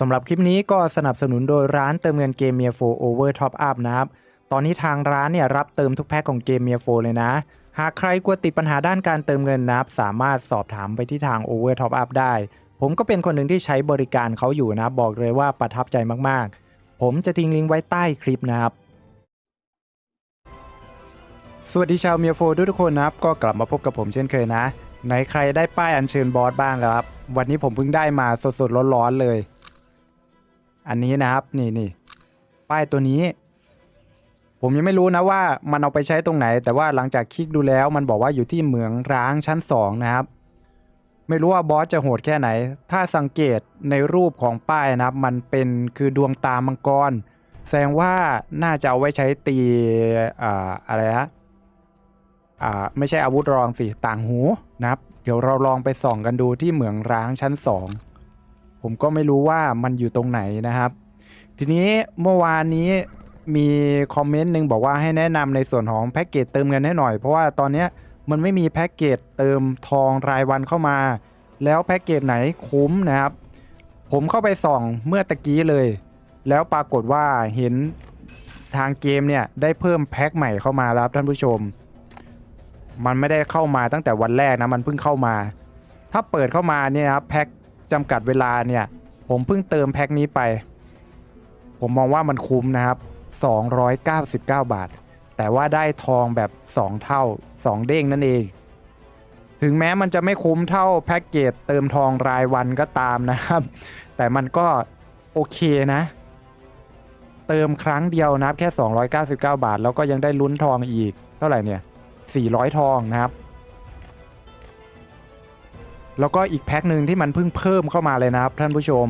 สำหรับคลิปนี้ก็สนับสนุนโดยร้านเติมเงินเกมเมียโฟโอเวอร์ท็อปอัพนะครับ ตอนนี้ทางร้านเนี่ยรับเติมทุกแพ็คของเกมเมียโฟเลยนะ หากใครกลัวติดปัญหาด้านการเติมเงินนะครับ สามารถสอบถามไปที่ทาง Over Top Up ได้ ผมก็เป็นคนหนึ่งที่ใช้บริการเขาอยู่นะ บอกเลยว่าประทับใจมากๆ ผมจะทิ้งลิงก์ไว้ใต้คลิปนะครับ สวัสดีชาวเมียโฟทุกคนนะครับ ก็กลับมาพบกับผมเช่นเคยนะ ไหนใครได้ป้ายอัญเชิญบอสบ้างแล้วครับ วันนี้ผมเพิ่งได้มาสดๆร้อนๆเลย อันนี้นะครับนี่นี่ป้ายตัวนี้ ผมยังไม่รู้นะว่ามันเอาไปใช้ตรงไหน แต่ว่าหลังจากคลิกดูแล้วมันบอกว่าอยู่ที่เหมืองร้างชั้น 2 นะครับ ไม่รู้ว่าบอสจะโหดแค่ไหน ถ้าสังเกตในรูปของป้ายนะครับ มันเป็นคือดวงตามังกร แสดงว่าน่าจะเอาไว้ใช้ตีอ่าอะไรฮะอ่าไม่ใช่อาวุธรองสิต่างหูนะครับ เดี๋ยวเราลองไปส่องกันดูที่เหมืองร้างชั้น 2 ผมก็ไม่รู้ว่ามันอยู่ตรงไหนนะครับ ทีนี้เมื่อวานนี้มีคอมเมนต์หนึ่งบอกว่าให้แนะนำในส่วนของแพ็กเกจเติมเงินให้หน่อย เพราะว่าตอนนี้มันไม่มีแพ็กเกจเติมทองรายวันเข้ามา แล้วแพ็กเกจไหนคุ้มนะครับ ผมเข้าไปส่องเมื่อตะกี้เลย แล้วปรากฏว่าเห็นทางเกมเนี่ยได้เพิ่มแพ็กใหม่เข้ามาแล้วครับท่านผู้ชม มันไม่ได้เข้ามาตั้งแต่วันแรกนะมันเพิ่งเข้ามา ถ้าเปิดเข้ามาเนี่ยครับแพ็ก จำกัดเวลาเนี่ย ผมเพิ่งเติมแพ็กนี้ไป ผมมองว่ามันคุ้มนะครับ 299 บาท แต่ว่าได้ทองแบบ 2 เท่า 2 เด้งนั่นเอง ถึงแม้มันจะไม่คุ้มเท่าแพ็กเกจเติมทองรายวันก็ตามนะครับ แต่มันก็โอเคนะ เติมครั้งเดียวนะครับแค่ 299 บาท แล้วก็ยังได้ลุ้นทองอีก เท่าไหร่เนี่ย 400 ทองนะครับ แล้วก็อีกแพ็คหนึ่งที่มันเพิ่งเพิ่มเข้ามาเลยนะครับท่านผู้ชม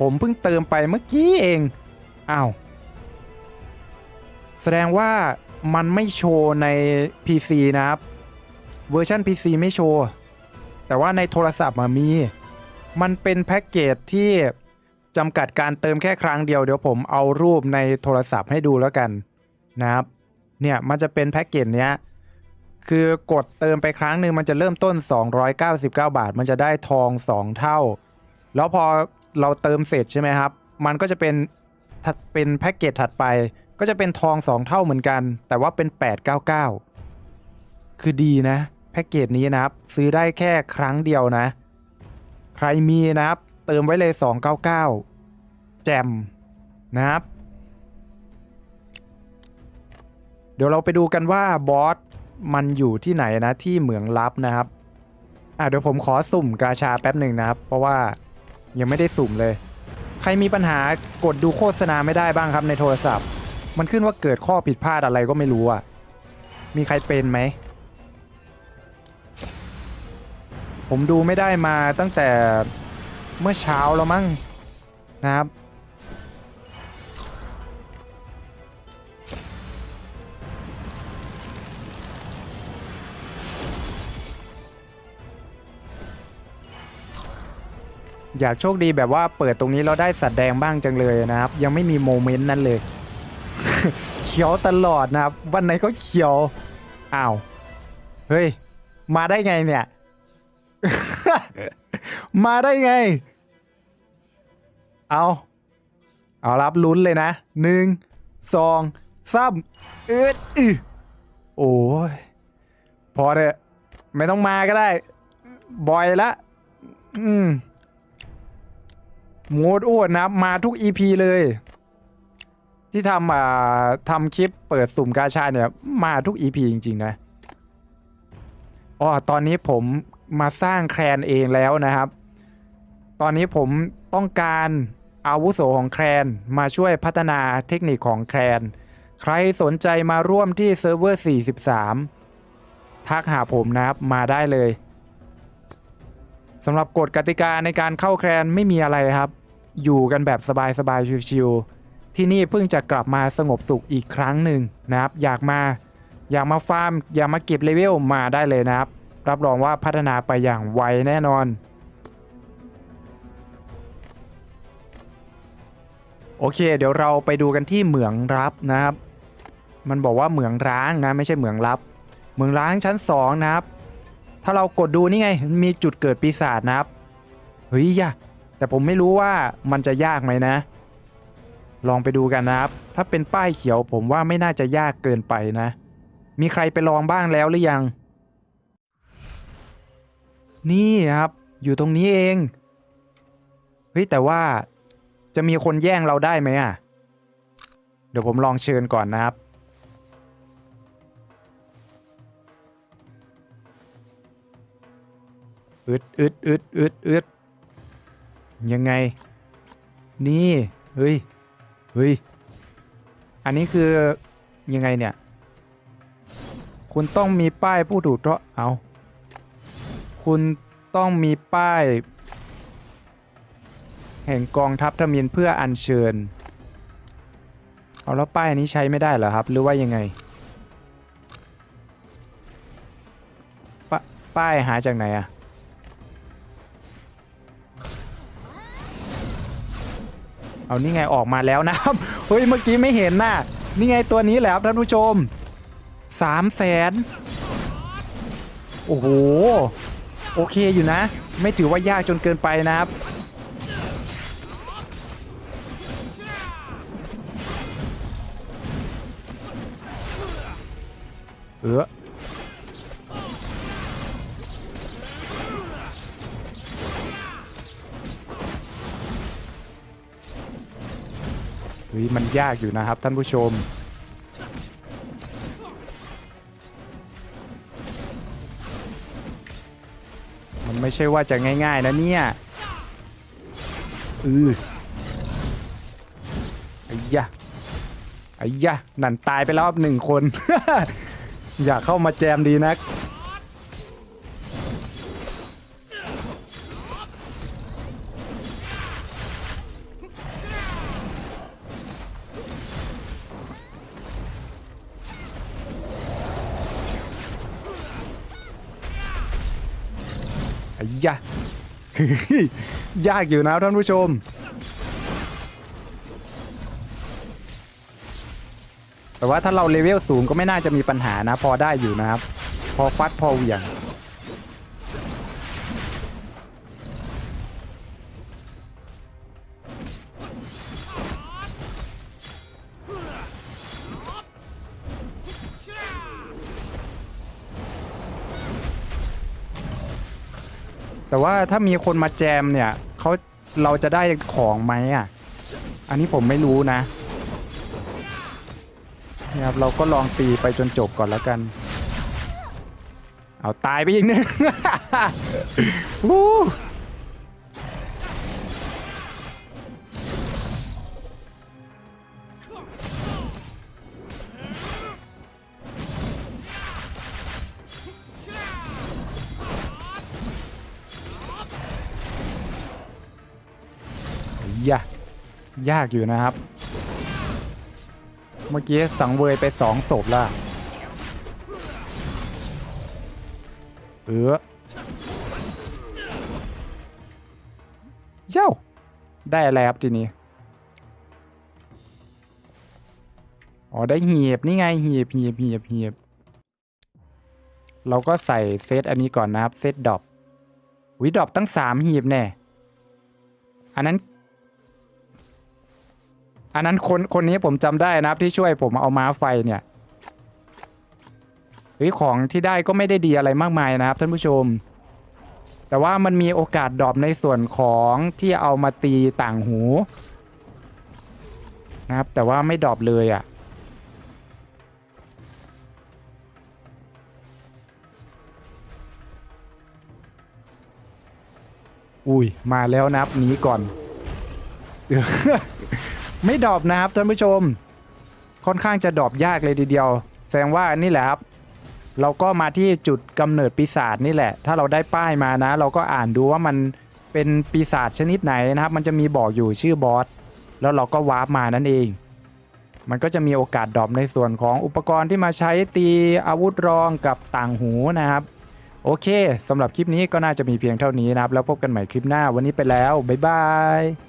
ผมเพิ่งเติมไปเมื่อกี้เองอ้าวแสดงว่ามันไม่โชว์ใน PC นะครับเวอร์ชัน PC ไม่โชว์แต่ว่าในโทรศัพท์มามีมันเป็นแพ็กเกจที่จำกัดการเติมแค่ครั้งเดียวเดี๋ยวผมเอารูปในโทรศัพท์ให้ดูแล้วกันนะครับเนี่ยมันจะเป็นแพ็กเกจเนี้ย คือกดเติมไปครั้งหนึ่งมันจะเริ่มต้น 299 บาท มันจะได้ทอง 2 เท่า แล้วพอเราเติมเสร็จใช่ไหมครับ มันก็จะเป็นถัดเป็นแพ็กเกจถัดไป ก็จะเป็นทอง 2 เท่าเหมือนกัน แต่ว่าเป็น 899 คือดีนะแพ็กเกจนี้นะครับ ซื้อได้แค่ครั้งเดียวนะ ใครมีนะครับ เติมไว้เลย 299 แจมนะครับ เดี๋ยวเราไปดูกันว่าบอส มันอยู่ที่ไหนนะที่เหมืองลับนะครับอะเดี๋ยวผมขอสุ่มกาชาแป๊บหนึ่งนะครับ เพราะว่ายังไม่ได้สุ่มเลย ใครมีปัญหากดดูโฆษณาไม่ได้บ้างครับในโทรศัพท์ มันขึ้นว่าเกิดข้อผิดพลาดอะไรก็ไม่รู้อะมีใครเป็นไหม ผมดูไม่ได้มาตั้งแต่เมื่อเช้าแล้วมั้งนะครับ อยากโชคดีแบบว่าเปิดตรงนี้เราได้สัตว์แดงบ้างจังเลยนะครับ ยังไม่มีโมเมนต์นั้นเลย เขียวตลอดนะครับ วันไหนก็เขียวอ้าวเฮ้ย มาได้ไงเนี่ย มาได้ไง เอาเอารับลุ้นเลยนะหนึ่งสองสามเอ็ดอือโอ้ยพอเถอะไม่ต้องมาก็ได้บอยละ อืม โมดอ้วนนะครับ มาทุก EP เลย ที่ทำอ่าทำคลิปเปิดสุ่มกาชาเนี่ย มาทุก EP จริง ๆ นะอ๋อตอนนี้ผมมาสร้างแคลนเองแล้วนะครับ ตอนนี้ผมต้องการอาวุโสของแคลนมาช่วยพัฒนาเทคนิคของแคลน ใครสนใจมาร่วมที่เซิร์ฟเวอร์ 43 ทักหาผมนะครับมาได้เลยสำหรับกฎกติกาในการเข้าแคลนไม่มีอะไรครับ อยู่กันแบบสบายๆชิวๆที่นี่เพิ่งจะกลับมาสงบสุขอีกครั้งหนึ่งนะครับ อยากมาอยากมาฟาร์มอยากมาเก็บเลเวลมาได้เลยนะครับ รับรองว่าพัฒนาไปอย่างไวแน่นอน โอเค เดี๋ยวเราไปดูกันที่เหมืองรับนะครับ มันบอกว่าเหมืองร้างนะไม่ใช่เหมืองลับ เหมืองร้างชั้นสองนะครับ ถ้าเรากดดูนี่ไง มีจุดเกิดปีศาจนะครับเฮ้ยย่า แต่ผมไม่รู้ว่ามันจะยากไหมนะ ลองไปดูกันนะครับ ถ้าเป็นป้ายเขียวผมว่าไม่น่าจะยากเกินไปนะ มีใครไปลองบ้างแล้วหรือยัง นี่ครับ อยู่ตรงนี้เอง เฮ้ยแต่ว่าจะมีคนแย่งเราได้ไหมอะ เดี๋ยวผมลองเชิญก่อนนะครับอึดอึดอึดอึดอึด ยังไง นี่ เฮ้ย เฮ้ย อันนี้คือยังไงเนี่ย คุณต้องมีป้ายผู้ถูกเทาะเอา คุณต้องมีป้าย แห่งกองทัพทมินเพื่ออัญเชิญ เอาแล้วป้ายนี้ใช้ไม่ได้เหรอครับ หรือว่ายังไงปป้ายหาจากไหนอะ เอานี่ไงออกมาแล้วนะครับเฮ้ยเมื่อกี้ไม่เห็นน่ะนี่ไงตัวนี้แหละครับท่านผู้ชมสามแสนโอ้โหโอเคอยู่นะ ไม่ถือว่ายากจนเกินไปนะครับเออ ฮ้ยมันยากอยู่นะครับท่านผู้ชม มันไม่ใช่ว่าจะง่ายๆนะเนี่ยอือไอ้ยะไอ้ยะนั่นตายไปแล้วครับหนึ่งคน อยากเข้ามาแจมดีนัก อ้ยะยากอยู่นะท่านผู้ชม แต่ว่าถ้าเราเลเวลสูงก็ไม่น่าจะมีปัญหานะ พอได้อยู่นะครับ พอฟัดพอเหวี่ยง แต่ว่าถ้ามีคนมาแจมเนี่ยเขาเราจะได้ของไหมอะ อันนี้ผมไม่รู้นะนะครับเราก็ลองตีไปจนจบก่อนแล้วกัน เอาตายไปอีกหนึ่ง ยะยากอยู่นะครับ เมื่อกี้สังเวยไปสองศพแล้วเออเย้าได้อะไรครับทีนี้ อ๋อ ได้หีบ นี่ไงหีบหีบหีบหีบเราก็ใส่เซตอันนี้ก่อนนะครับ เซตดอปวิดอปตั้งสามหีบแน่ อันนั้น อันนั้นคนคนนี้ผมจำได้นะครับที่ช่วยผมเอาม้าไฟเนี่ยเฮ้ยของที่ได้ก็ไม่ได้ดีอะไรมากมายนะครับท่านผู้ชม แต่ว่ามันมีโอกาสดรอปในส่วนของที่เอามาตีต่างหูนะครับแต่ว่าไม่ดรอปเลยอะ่ะอุ้ยมาแล้วนะครับหนีก่อน ไม่ดอปนะครับท่านผู้ชม ค่อนข้างจะดอปยากเลยทีเดียว แสดงว่านี่แหละครับ เราก็มาที่จุดกำเนิดปีศาจนี่แหละ ถ้าเราได้ป้ายมานะ เราก็อ่านดูว่ามันเป็นปีศาจชนิดไหนนะครับ มันจะมีบอกอยู่ชื่อบอสแล้วเราก็วาร์ปมานั่นเอง มันก็จะมีโอกาสดรอปในส่วนของอุปกรณ์ที่มาใช้ตีอาวุธรองกับต่างหูนะครับ โอเคสำหรับคลิปนี้ก็น่าจะมีเพียงเท่านี้นะครับ แล้วพบกันใหม่คลิปหน้าวันนี้ไปแล้ว บ๊ายบาย